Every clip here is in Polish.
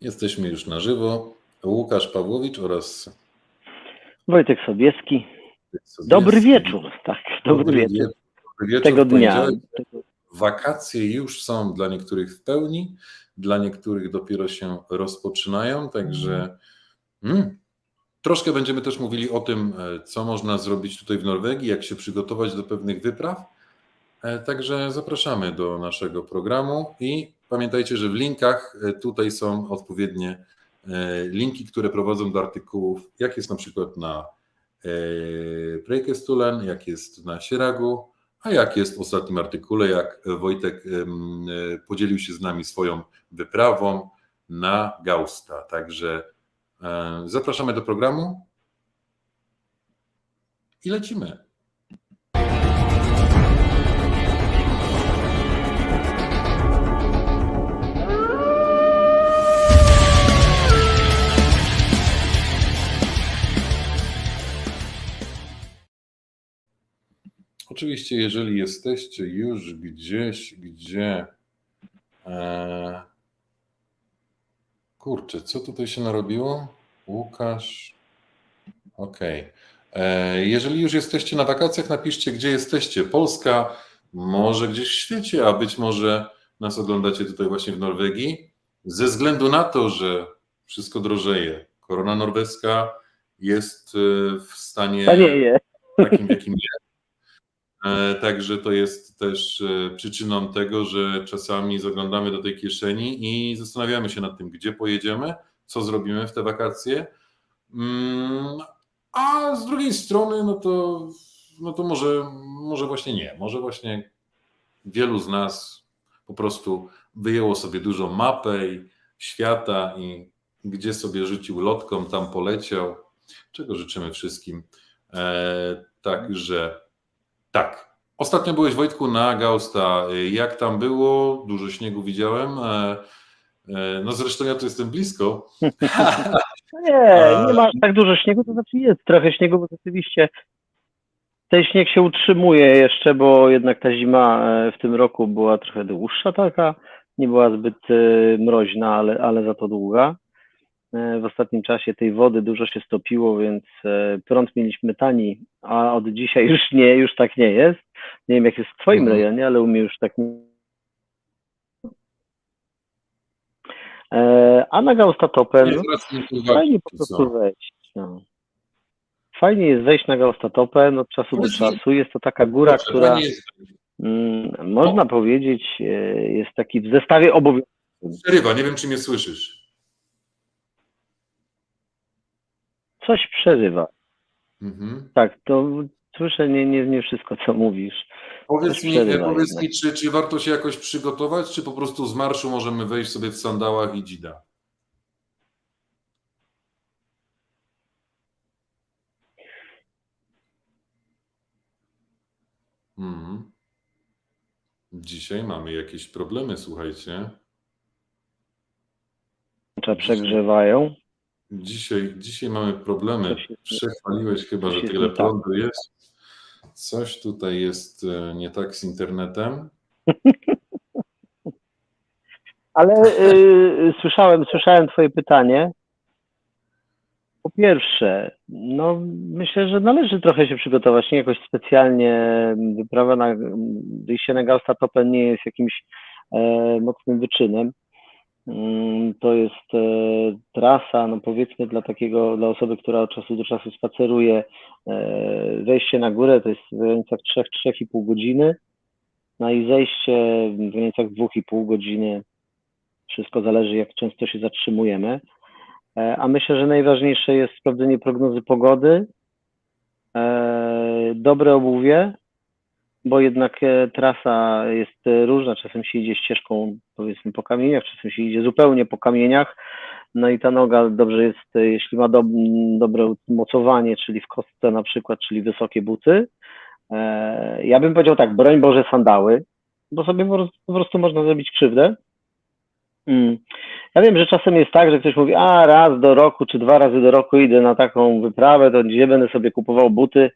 Jesteśmy już na żywo. Łukasz Pawłowicz oraz Wojtek Sobieski. Sobieski. Dobry wieczór, tak, dobry, Dobry wieczór wie- dobry wieczór tego dnia. Wakacje już są dla niektórych w pełni, dla niektórych dopiero się rozpoczynają, także mm, troszkę będziemy też mówili o tym, e, co można zrobić tutaj w Norwegii, jak się przygotować do pewnych wypraw. E, Także zapraszamy do naszego programu i pamiętajcie, że w linkach e, tutaj są odpowiednie e, linki, które prowadzą do artykułów, jak jest na przykład na e, Preikestulen, jak jest na Sieragu, a jak jest w ostatnim artykule, jak Wojtek podzielił się z nami swoją wyprawą na Gausta. Także zapraszamy do programu i lecimy. Oczywiście, jeżeli jesteście już gdzieś, gdzie. E, kurczę, co tutaj się narobiło? Łukasz. Okej. E, Jeżeli już jesteście na wakacjach, napiszcie, gdzie jesteście. Polska, może gdzieś w świecie, a być może nas oglądacie tutaj właśnie w Norwegii. Ze względu na to, że wszystko drożeje, korona norweska jest e, w stanie Tanieje. takim, jakim jest. E, Także to jest też e, przyczyną tego, że czasami zaglądamy do tej kieszeni i zastanawiamy się nad tym, gdzie pojedziemy, co zrobimy w te wakacje. Mm, A z drugiej strony, no to, no to może, może właśnie nie. Może właśnie wielu z nas po prostu wyjęło sobie dużą mapę i świata i gdzie sobie rzucił lotką, tam poleciał. Czego życzymy wszystkim. E, Także tak. Ostatnio byłeś Wojtku na Gausta. Jak tam było? Dużo śniegu widziałem. E, e, No zresztą ja tu jestem blisko. Nie, nie ma tak dużo śniegu, to znaczy jest trochę śniegu, bo rzeczywiście ten śnieg się utrzymuje jeszcze, bo jednak ta zima e, w tym roku była trochę dłuższa taka, nie była zbyt mroźna, ale, ale za to długa. E, W ostatnim czasie tej wody dużo się stopiło, więc e, prąd mieliśmy tani, a od dzisiaj już nie, już tak nie jest. Nie wiem jak jest w twoim Mhm. rejonie, ale u mnie już tak nie. E, A na no, uwagi, Fajnie po prostu wejść. No. Fajnie jest wejść na Gaustatopen od czasu do czasu. Jest to taka góra, Dobrze, która mm, można powiedzieć jest taki w zestawie obowiązków. Przerywa, nie wiem czy mnie słyszysz. Coś przerywa. Mhm. Tak, to słyszę nie, nie, nie wszystko, co mówisz. Powiedz mi, powiedz mi czy, czy warto się jakoś przygotować, czy po prostu z marszu możemy wejść sobie w sandałach i dzida? Mhm. Dzisiaj mamy jakieś problemy, słuchajcie. Przegrzewają. Dzisiaj, dzisiaj mamy problemy. Przechwaliłeś chyba, że tyle tak. prądu jest. Coś tutaj jest e, nie tak z internetem. Ale y, słyszałem, słyszałem Twoje pytanie. Po pierwsze, no myślę, że należy trochę się przygotować. Nie jakoś specjalnie wyprawa na wyjście na Gaustatopen nie jest jakimś e, mocnym wyczynem. Mm, To jest e, trasa, no powiedzmy dla takiego, dla osoby, która od czasu do czasu spaceruje, e, wejście na górę to jest w granicach 3-3,5 godziny, no i zejście w granicach 2,5 godziny. Wszystko zależy, jak często się zatrzymujemy. E, A myślę, że najważniejsze jest sprawdzenie prognozy pogody, dobre obuwie, bo jednak e, trasa jest e, różna. Czasem się idzie ścieżką, powiedzmy, po kamieniach, czasem się idzie zupełnie po kamieniach. No i ta noga dobrze jest, e, jeśli ma do, dobre umocowanie, czyli w kostce na przykład, czyli wysokie buty. E, Ja bym powiedział tak, broń Boże sandały, bo sobie po prostu, po prostu można zrobić krzywdę. Mm. Ja wiem, że czasem jest tak, że ktoś mówi, a raz do roku czy dwa razy do roku idę na taką wyprawę, to gdzie będę sobie kupował buty.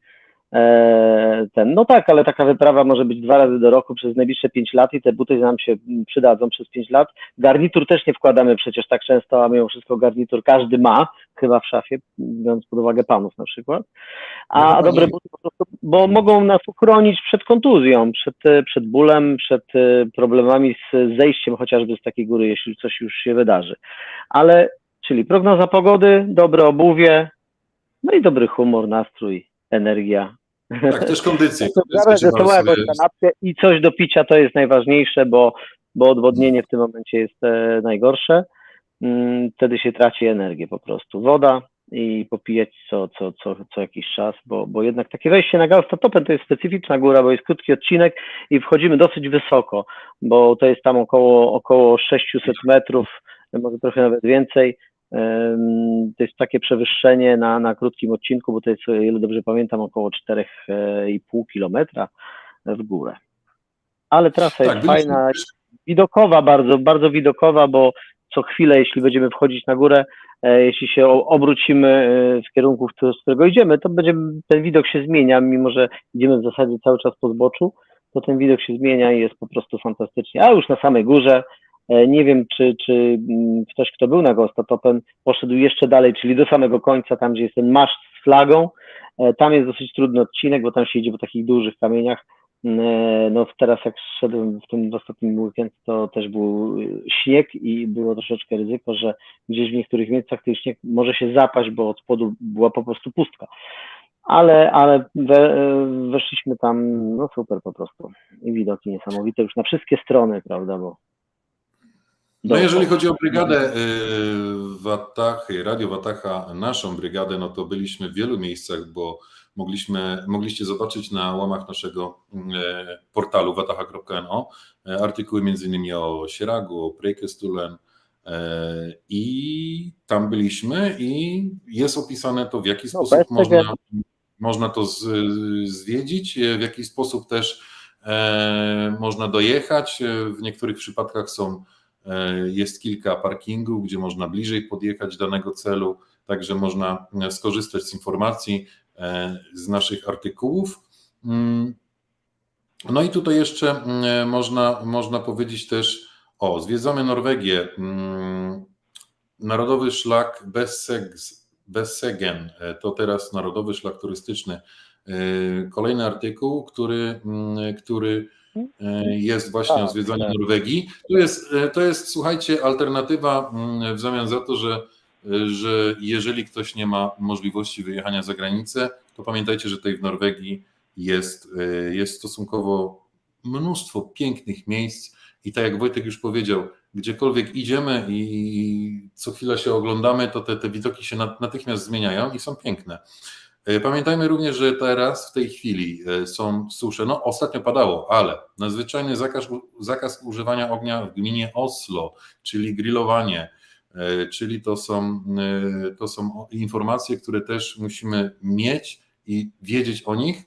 E, ten, no tak, ale taka wyprawa może być dwa razy do roku przez najbliższe pięć lat i te buty nam się przydadzą przez pięć lat. Garnitur też nie wkładamy przecież tak często, a mimo wszystko garnitur każdy ma, chyba w szafie, biorąc pod uwagę panów na przykład. A, No, dobre buty po prostu, bo mogą nas uchronić przed kontuzją, przed, przed bólem, przed e, problemami z zejściem chociażby z takiej góry, jeśli coś już się wydarzy. Ale, czyli prognoza pogody, dobre obuwie, no i dobry humor, nastrój, energia. Tak, też sobie- jakąś kanapkę i coś do picia to jest najważniejsze, bo, bo odwodnienie w tym momencie jest e, najgorsze. Mm, Wtedy się traci energię po prostu. Woda i popijać co, co, co, co jakiś czas, bo, bo jednak takie wejście na Gaustatopen to jest specyficzna góra, bo jest krótki odcinek i wchodzimy dosyć wysoko, bo to jest tam około, około 600 metrów, może trochę nawet więcej. To jest takie przewyższenie na, na krótkim odcinku, bo to jest, o ile dobrze pamiętam, około 4,5 kilometra w górę. Ale trasa jest Tak, byliśmy fajna, też- widokowa bardzo, bardzo widokowa, bo co chwilę, jeśli będziemy wchodzić na górę, e, jeśli się obrócimy e, w kierunku, z którego idziemy, to będzie, ten widok się zmienia, mimo że idziemy w zasadzie cały czas po zboczu, to ten widok się zmienia i jest po prostu fantastycznie. A już na samej górze, nie wiem, czy, czy mm, ktoś, kto był na Gostatopen, poszedł jeszcze dalej, czyli do samego końca, tam gdzie jest ten maszt z flagą, E, tam jest dosyć trudny odcinek, bo tam się idzie po takich dużych kamieniach, E, No teraz jak szedłem w tym ostatnim weekend, to też był śnieg i było troszeczkę ryzyko, że gdzieś w niektórych miejscach ten śnieg może się zapaść, bo od spodu była po prostu pustka. Ale, ale we, e, weszliśmy tam, no super po prostu. I widoki niesamowite już na wszystkie strony, prawda, bo... No jeżeli chodzi o brygadę y, Watachy, Radio Watacha, naszą brygadę, no to byliśmy w wielu miejscach, bo mogliśmy, mogliście zobaczyć na łamach naszego e, portalu watacha.no e, artykuły między innymi o Sieragu, o Preikestulen e, i tam byliśmy i jest opisane to w jaki No, sposób można, tego- można to z, zwiedzić, w jaki sposób też e, można dojechać. W niektórych przypadkach są Jest kilka parkingów, gdzie można bliżej podjechać danego celu, także można e, skorzystać z informacji e, z naszych artykułów. Mm, No i tutaj jeszcze mm, można, można powiedzieć też, o, zwiedzamy Norwegię. Mm, Narodowy szlak Bessegen e, to teraz Narodowy Szlak Turystyczny. E, Kolejny artykuł, który, który e, jest właśnie o Tak, zwiedzaniu tak. Norwegii. To jest, e, to jest, słuchajcie, alternatywa mm, w zamian za to, że, e, że jeżeli ktoś nie ma możliwości wyjechania za granicę, to pamiętajcie, że tutaj w Norwegii jest, e, jest stosunkowo mnóstwo pięknych miejsc i tak jak Wojtek już powiedział, gdziekolwiek idziemy i co chwila się oglądamy, to te, te widoki się nat- natychmiast zmieniają i są piękne. E, Pamiętajmy również, że teraz w tej chwili e, są susze. No, ostatnio padało, ale nadzwyczajny zakaz, zakaz używania ognia w gminie Oslo, czyli grillowanie, e, czyli to są, to są informacje, które też musimy mieć i wiedzieć o nich,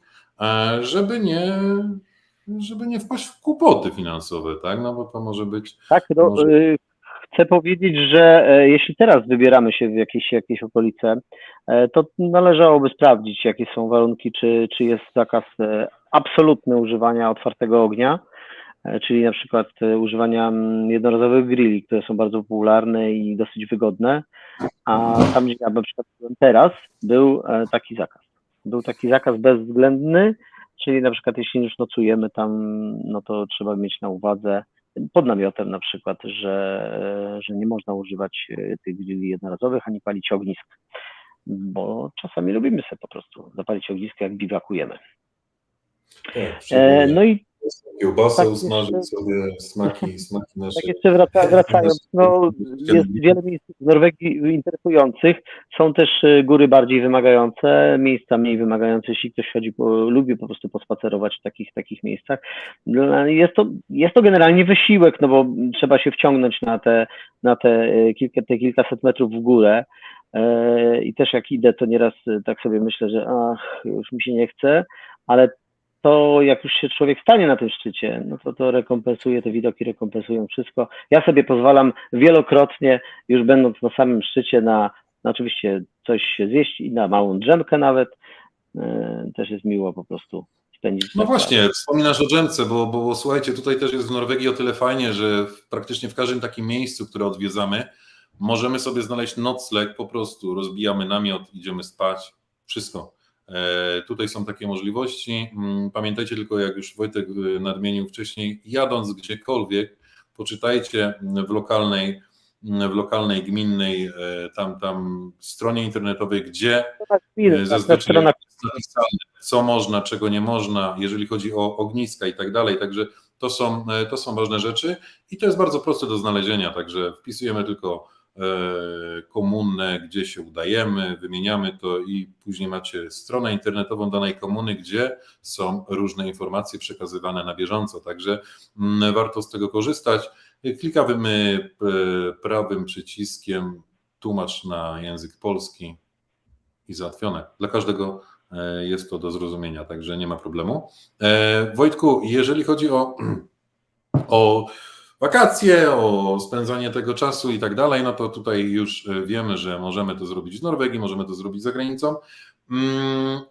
żeby nie, żeby nie wpaść w kłopoty finansowe, tak? No bo to może być Tak, no, Może- chcę powiedzieć, że e, jeśli teraz wybieramy się w jakieś, jakieś okolice, e, to należałoby sprawdzić, jakie są warunki, czy, czy jest zakaz e, absolutny używania otwartego ognia, czyli na przykład używania mm, jednorazowych grilli, które są bardzo popularne i dosyć wygodne, a tam, gdzie ja na przykład teraz, był taki zakaz. Był taki zakaz bezwzględny, czyli na przykład jeśli już nocujemy tam, no to trzeba mieć na uwadze, pod namiotem na przykład, że, że nie można używać e, tych grilli jednorazowych ani palić ognisk, bo czasami lubimy sobie po prostu zapalić ognisko, jak biwakujemy. E, no i kiełbasę tak usmażyć sobie, smaki, smaki nasze. tak jeszcze wraca, wracając, no jest wiele miejsc w Norwegii interesujących, są też e, góry bardziej wymagające, miejsca mniej wymagające, jeśli ktoś chodzi, po, lubi po prostu pospacerować w takich, takich miejscach. Dla- Jest to, jest to generalnie wysiłek, no bo trzeba się wciągnąć na te, na te, e, kilka, te kilkaset metrów w górę. E, I też jak idę, to nieraz tak sobie myślę, że ach, już mi się nie chce, ale to jak już się człowiek stanie na tym szczycie, no to to rekompensuje, te widoki rekompensują wszystko. Ja sobie pozwalam wielokrotnie, już będąc na samym szczycie, na, na oczywiście coś się zjeść i na małą drzemkę nawet, e, też jest miło po prostu spędzić. No właśnie, wspominasz o dżemce, bo, bo, bo słuchajcie, tutaj też jest w Norwegii o tyle fajnie, że w, praktycznie w każdym takim miejscu, które odwiedzamy, możemy sobie znaleźć nocleg, po prostu rozbijamy namiot, idziemy spać, wszystko. E, tutaj są takie możliwości. Mm, Pamiętajcie tylko, jak już Wojtek y, nadmienił wcześniej, jadąc gdziekolwiek, poczytajcie w lokalnej, w lokalnej gminnej e, tam, tam stronie internetowej, gdzie Tak, E, tak, Zazwyczaj jest napisane, co można, czego nie można, jeżeli chodzi o ogniska i tak dalej. Także to są, to są ważne rzeczy i to jest bardzo proste do znalezienia. Także wpisujemy tylko komunę, gdzie się udajemy, wymieniamy to i później macie stronę internetową danej komuny, gdzie są różne informacje przekazywane na bieżąco. Także mm, warto z tego korzystać. Klikamy e, prawym przyciskiem tłumacz na język polski i załatwione. Dla każdego e, jest to do zrozumienia, także nie ma problemu. E, Wojtku, jeżeli chodzi o, o wakacje, o spędzanie tego czasu i tak dalej, no to tutaj już e, wiemy, że możemy to zrobić w Norwegii, możemy to zrobić za granicą. Mm,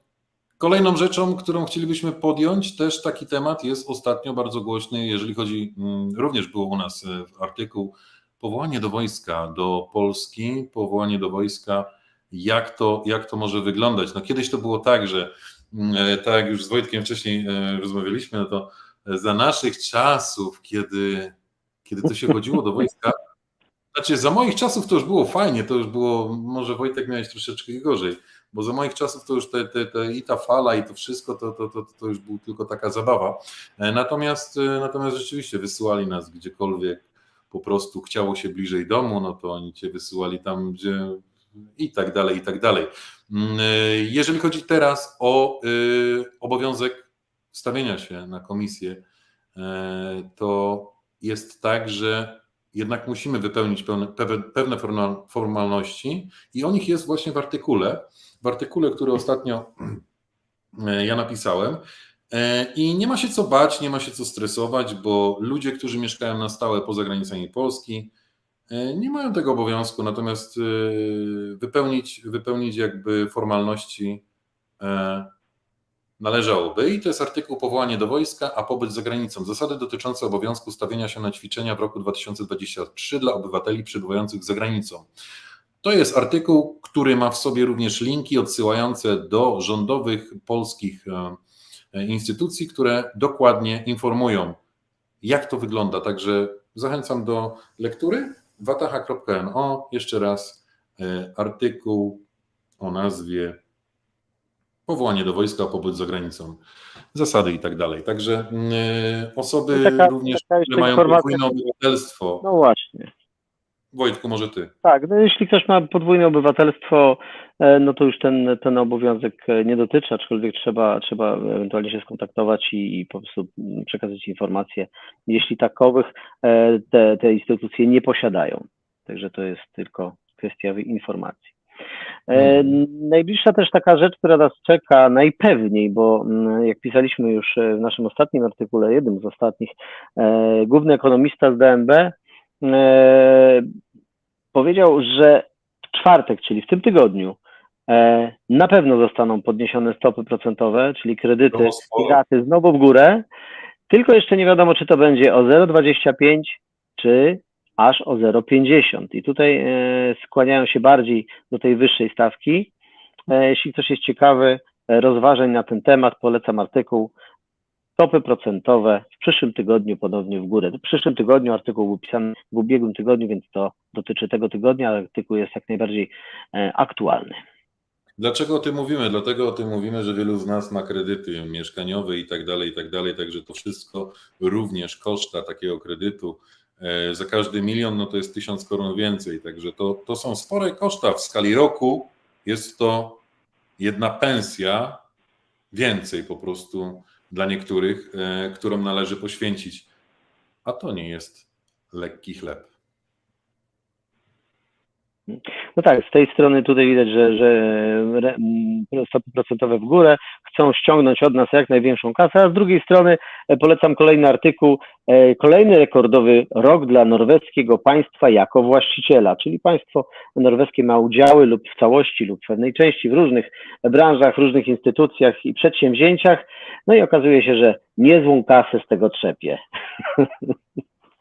Kolejną rzeczą, którą chcielibyśmy podjąć, też taki temat jest ostatnio bardzo głośny, jeżeli chodzi, mm, również było u nas e, artykuł, powołanie do wojska, do Polski, powołanie do wojska jak to, jak to może wyglądać. No kiedyś to było tak, że mm, e, tak jak już z Wojtkiem wcześniej rozmawialiśmy, no to za naszych czasów, kiedy, kiedy to się chodziło do wojska, znaczy za moich czasów to już było fajnie, to już było, może Wojtek miałeś troszeczkę gorzej, bo za moich czasów to już te, te, te, i ta fala i to wszystko, to, to, to, to już był tylko taka zabawa. E, Natomiast, e, natomiast rzeczywiście wysyłali nas gdziekolwiek po prostu chciało się bliżej domu, no to oni cię wysyłali tam, gdzie i tak dalej, i tak dalej. Mm, e, Jeżeli chodzi teraz o obowiązek stawienia się na komisję, to jest tak, że jednak musimy wypełnić pewne formal- formalności i o nich jest właśnie w artykule, w artykule, który ostatnio e, ja napisałem. E, I nie ma się co bać, nie ma się co stresować, bo ludzie, którzy mieszkają na stałe poza granicami Polski, e, nie mają tego obowiązku, natomiast wypełnić, wypełnić jakby formalności należałoby. I to jest artykuł powołanie do wojska, a pobyt za granicą. Zasady dotyczące obowiązku stawienia się na ćwiczenia w roku 2023 dla obywateli przebywających za granicą. To jest artykuł, który ma w sobie również linki odsyłające do rządowych polskich e, instytucji, które dokładnie informują, jak to wygląda. Także zachęcam do lektury. wataha.no, jeszcze raz e, artykuł o nazwie Powołanie do wojska, pobyt za granicą, zasady i tak dalej. Także e, osoby taka- również, taka które mają informacja- podwójne obywatelstwo. No właśnie. Wojtku, może ty. Tak, no jeśli ktoś ma podwójne obywatelstwo, e, no to już ten, ten obowiązek e, nie dotyczy, aczkolwiek trzeba, trzeba ewentualnie się skontaktować i, i po prostu mm, przekazać informacje, jeśli takowych te, te instytucje nie posiadają. Także to jest tylko kwestia informacji. E, Najbliższa też taka rzecz, która nas czeka najpewniej, bo mm, jak pisaliśmy już e, w naszym ostatnim artykule, jednym z ostatnich, e, główny ekonomista z DNB powiedział, że w czwartek, czyli w tym tygodniu, na pewno zostaną podniesione stopy procentowe, czyli kredyty i raty znowu w górę, tylko jeszcze nie wiadomo, czy to będzie o 0,25 czy aż o 0,50. I tutaj e, skłaniają się bardziej do tej wyższej stawki. E, jeśli ktoś jest ciekawy e, rozważań na ten temat, polecam artykuł stopy procentowe w przyszłym tygodniu ponownie w górę. W przyszłym tygodniu artykuł był pisany w ubiegłym tygodniu, więc to dotyczy tego tygodnia, ale artykuł jest jak najbardziej aktualny. Dlaczego o tym mówimy? Dlatego o tym mówimy, że wielu z nas ma kredyty mieszkaniowe i tak dalej, i tak dalej, także to wszystko również koszta takiego kredytu. E, Za każdy milion no to jest tysiąc koron więcej, także to, to są spore koszta. W skali roku jest to jedna pensja więcej po prostu dla niektórych, e, którą należy poświęcić. A to nie jest lekki chleb. No tak, z tej strony tutaj widać, że, że stopy procentowe w górę chcą ściągnąć od nas jak największą kasę, a z drugiej strony e, polecam kolejny artykuł, e, kolejny rekordowy rok dla norweskiego państwa jako właściciela, czyli państwo norweskie ma udziały lub w całości lub w pewnej części w różnych branżach, różnych instytucjach i przedsięwzięciach, no i okazuje się, że niezłą kasę z tego trzepie,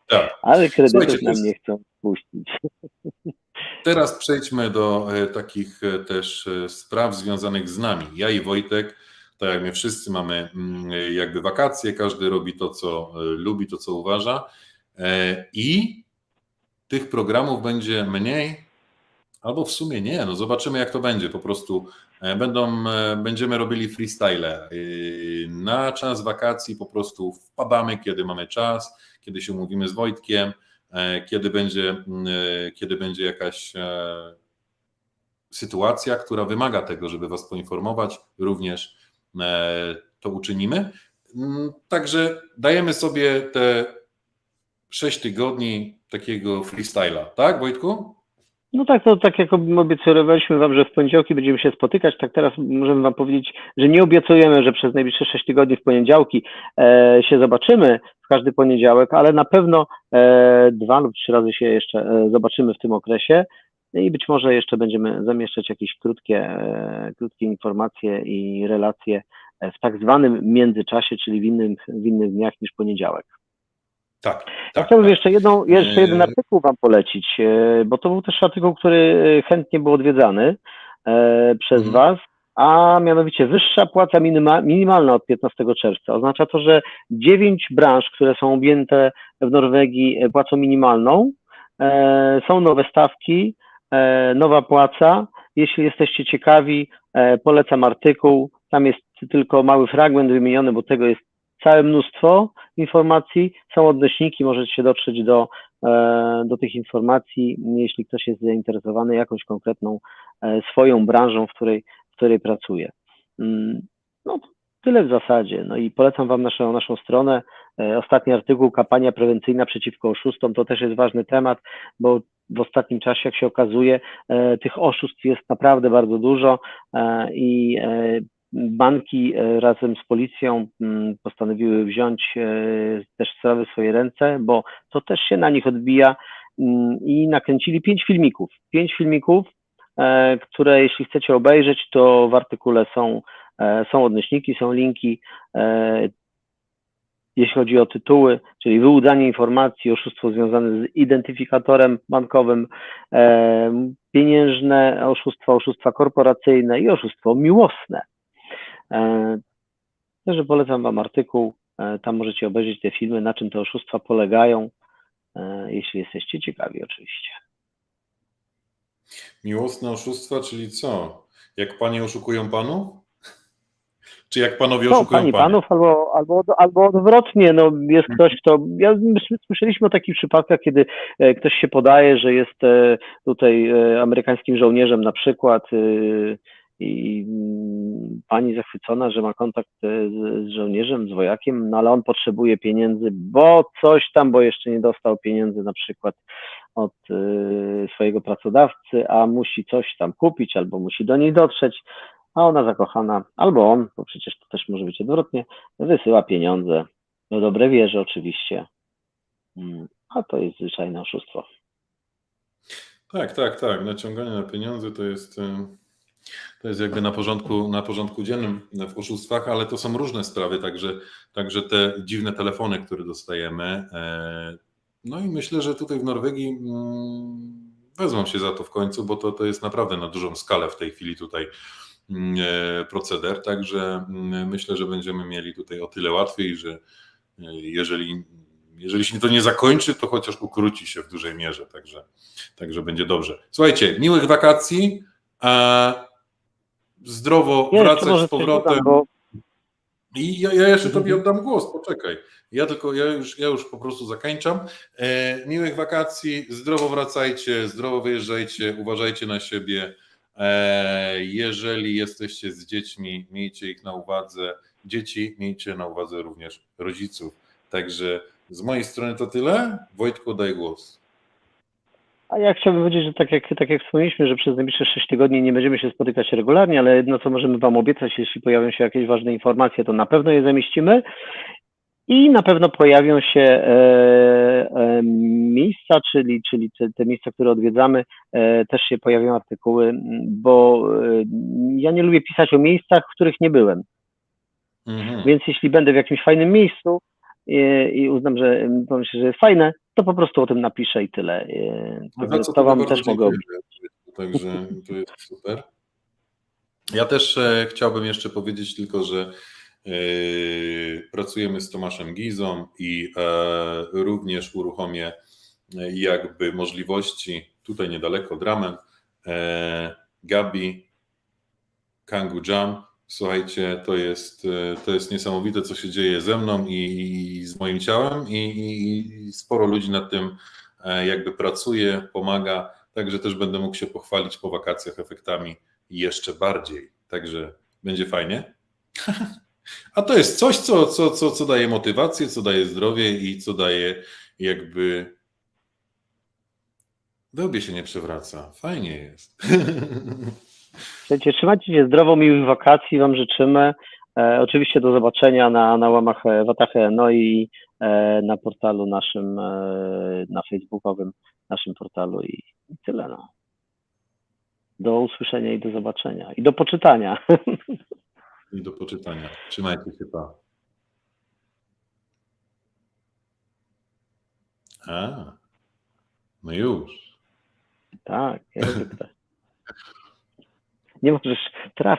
Tak. ale kredytów nam nie chcą puścić. Teraz przejdźmy do e, takich e, też e, spraw związanych z nami. Ja i Wojtek, tak jak my wszyscy mamy mm, jakby wakacje, każdy robi to, co lubi, to, co uważa i tych programów będzie mniej, albo w sumie nie, no zobaczymy jak to będzie, po prostu będą, będziemy robili freestyle. Na czas wakacji po prostu wpadamy, kiedy mamy czas, kiedy się umówimy z Wojtkiem, kiedy będzie, mm, e, kiedy będzie jakaś e, sytuacja, która wymaga tego, żeby Was poinformować, również e, to uczynimy. Mm, Także dajemy sobie te 6 tygodni takiego freestyla, tak Wojtku? No tak, to tak jak obiecywaliśmy Wam, że w poniedziałki będziemy się spotykać, tak teraz możemy Wam powiedzieć, że nie obiecujemy, że przez najbliższe 6 tygodni w poniedziałki e, się zobaczymy w każdy poniedziałek, ale na pewno e, dwa lub trzy razy się jeszcze e, zobaczymy w tym okresie i być może jeszcze będziemy zamieszczać jakieś krótkie, e, krótkie informacje i relacje w tak zwanym międzyczasie, czyli w, innym, w innych dniach niż poniedziałek. Tak. Tak, chciałbym tak. jeszcze, jedną, jeszcze jeden Eee. artykuł Wam polecić, e, bo to był też artykuł, który e, chętnie był odwiedzany e, przez Mhm. Was, a mianowicie wyższa płaca minima, minimalna od 15 czerwca. Oznacza to, że dziewięć branż, które są objęte w Norwegii e, płacą minimalną, e, są nowe stawki, e, nowa płaca. Jeśli jesteście ciekawi, e, polecam artykuł. Tam jest tylko mały fragment wymieniony, bo tego jest całe mnóstwo informacji, są odnośniki, możecie dotrzeć do, e, do tych informacji, jeśli ktoś jest zainteresowany jakąś konkretną e, swoją branżą, w której, w której pracuje. Mm, No, tyle w zasadzie. No i polecam Wam naszą, naszą stronę. E, Ostatni artykuł, kampania prewencyjna przeciwko oszustom, to też jest ważny temat, bo w ostatnim czasie, jak się okazuje, tych oszustw jest naprawdę bardzo dużo i banki e, razem z policją mm, postanowiły wziąć e, też sprawy w swoje ręce, bo to też się na nich odbija mm, i nakręcili pięć filmików. Pięć filmików, e, które jeśli chcecie obejrzeć, to w artykule są, są odnośniki, są linki. Jeśli chodzi o tytuły, czyli wyłudzanie informacji, oszustwo związane z identyfikatorem bankowym, pieniężne oszustwa, oszustwa korporacyjne i oszustwo miłosne. E, Także polecam Wam artykuł. e, Tam możecie obejrzeć te filmy, na czym te oszustwa polegają, e, jeśli jesteście ciekawi oczywiście. Miłosne oszustwa, czyli co? Jak panie oszukują panów? Czy jak panowie No, oszukują pani panie? panów, albo, albo, albo odwrotnie, no jest ktoś, kto, ja, myśmy słyszeliśmy o takich przypadkach, kiedy ktoś się podaje, że jest tutaj amerykańskim żołnierzem na przykład i mm, pani zachwycona, że ma kontakt e, z, żołnierzem, z wojakiem, no ale on potrzebuje pieniędzy, bo coś tam, bo jeszcze nie dostał pieniędzy na przykład od e, swojego pracodawcy, a musi coś tam kupić albo musi do niej dotrzeć, a ona zakochana, albo on, bo przecież to też może być odwrotnie, wysyła pieniądze, do dobre wierze oczywiście, Mm, a to jest zwyczajne oszustwo. Tak, tak, tak. Naciąganie na pieniądze to jest, e, to jest jakby na porządku, na porządku dziennym w oszustwach, ale to są różne sprawy, także, także te dziwne telefony, które dostajemy. e, No i myślę, że tutaj w Norwegii mm, wezmą się za to w końcu, bo to, to jest naprawdę na dużą skalę w tej chwili tutaj mm, e, proceder, także mm, myślę, że będziemy mieli tutaj o tyle łatwiej, że e, jeżeli, jeżeli się to nie zakończy, to chociaż ukróci się w dużej mierze, także, także będzie dobrze. Słuchajcie, miłych wakacji, zdrowo Nie, wracać z powrotem. dodam, bo I ja, ja jeszcze tobie Mhm. oddam głos, poczekaj. Ja tylko, ja już, ja już po prostu zakończam. E, miłych wakacji, zdrowo wracajcie, zdrowo wyjeżdżajcie, uważajcie na siebie. E, jeżeli jesteście z dziećmi, miejcie ich na uwadze. Dzieci, miejcie na uwadze również rodziców. Także z mojej strony to tyle. Wojtku, daj głos. A ja chciałbym powiedzieć, że tak jak, tak jak wspomnieliśmy, że przez najbliższe 6 tygodni nie będziemy się spotykać regularnie, ale jedno co możemy Wam obiecać, jeśli pojawią się jakieś ważne informacje, to na pewno je zamieścimy i na pewno pojawią się e, e, miejsca, czyli, czyli te, te miejsca, które odwiedzamy, e, też się pojawią artykuły, bo e, ja nie lubię pisać o miejscach, w których nie byłem. Mhm. Więc jeśli będę w jakimś fajnym miejscu i, i uznam, że pomyślę, że jest fajne, to po prostu o tym napiszę i tyle. E, No za co to Wam też mogę dziękuję. Także to jest super. Ja też e, chciałbym jeszcze powiedzieć tylko, że e, pracujemy z Tomaszem Gizą i również uruchomię jakby możliwości tutaj niedaleko Dramen e, Gabi Kangu Jam. Słuchajcie, to jest, e, to jest niesamowite, co się dzieje ze mną i, i z moim ciałem i, i, sporo ludzi nad tym e, jakby pracuje, pomaga, także też będę mógł się pochwalić po wakacjach efektami jeszcze bardziej, także będzie fajnie. A to jest coś, co, co, co, co daje motywację, co daje zdrowie i co daje jakby we łbie się nie przewraca. Fajnie jest. Słuchajcie, trzymajcie się zdrowo, miłych wakacji Wam życzymy. E, oczywiście do zobaczenia na, na łamach e, Watache, no i e, na portalu naszym, e, na facebookowym naszym portalu i, i tyle. No. Do usłyszenia i do zobaczenia. I do poczytania. I do poczytania. Trzymajcie się, pa. A, no już. tak, zwykle. Nie możesz trafić.